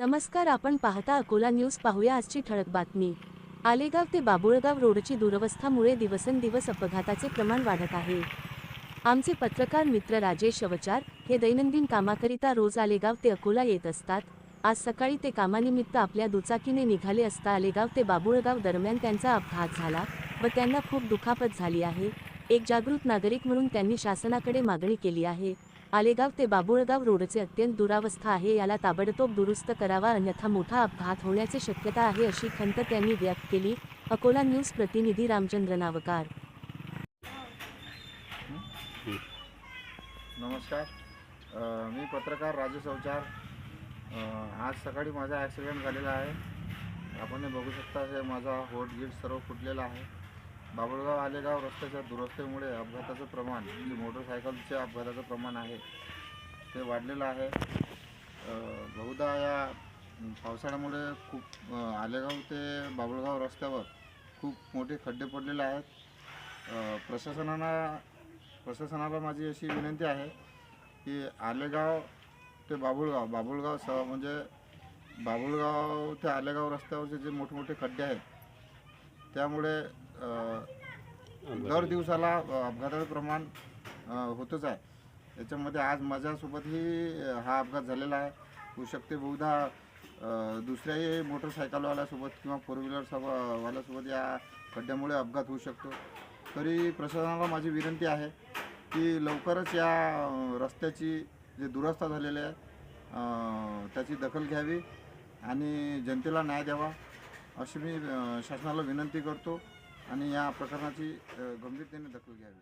नमस्कार आपण पाहता अकोला न्यूज. पाहूया आजची ठळक बातमी. आलेगाव ते बाबुळगाव रोडची दुरवस्थामुळे दिवसेंदिवस अपघाताचे प्रमाण वाढत आहे. आमचे पत्रकार मित्र राजेश अवचार हे दैनंदिन कामाकरिता रोज आलेगाव ते अकोला येत असतात. आज सकाळी ते कामानिमित्त आपल्या दुचाकीने निघाले असता आलेगाव ते बाबुळगाव दरम्यान त्यांचा अपघात झाला व त्यांना खूप दुखापत झाली आहे. एक जागृत नागरिक म्हणून त्यांनी शासनाकडे मागणी केली आहे. आलेगाव ते बाबुळगाव रोडचे अत्यंत दुरावस्था आहे. याला ताबडतोब दुरुस्त करावा अन्यथा मोठा अपघात होण्याची शक्यता आहे अशी खंत त्यांनी व्यक्त केली. अकोला न्यूज प्रतिनिधी रामचंद्र नावकार. नमस्कार. मी पत्रकार राजू अवचार आज सकाळी माझा ॲक्सिडेंट झालेला आहे. आपण बघू शकता माझा होट गिट सर्व फुटलेला आहे. बाबुळगाव आलेगाव रस्त्याच्या दुरस्तेमुळे अपघाताचं प्रमाण जे मोटरसायकलच्या अपघाताचं प्रमाण आहे ते वाढलेलं आहे. बहुधा या पावसाळ्यामुळे खूप आलेगाव ते बाबुळगाव रस्त्यावर खूप मोठे खड्डे पडलेले आहेत. प्रशासनानं प्रशासनाला माझी अशी विनंती आहे की आलेगाव ते बाबुळगाव बाबुळगाव स म्हणजे बाबुळगाव ते आलेगाव रस्त्यावरचे जे मोठमोठे खड्डे आहेत त्यामुळे दर दिवसाला अपघाताचं प्रमाण होतच आहे. याच्यामध्ये आज माझ्यासोबतही हा अपघात झालेला आहे. होऊ शकते बहुधा दुसऱ्याही मोटरसायकलवाल्यासोबत किंवा फोर व्हीलर या खड्ड्यामुळे अपघात होऊ शकतो. तरी प्रशासनाला माझी विनंती आहे की लवकरच या रस्त्याची जे दुरस्ता झालेली आहे त्याची दखल घ्यावी आणि जनतेला न्याय द्यावा अशी मी शासनाला विनंती करतो. आणि या प्रकरणाची गंभीरतेने दखल घ्यावी.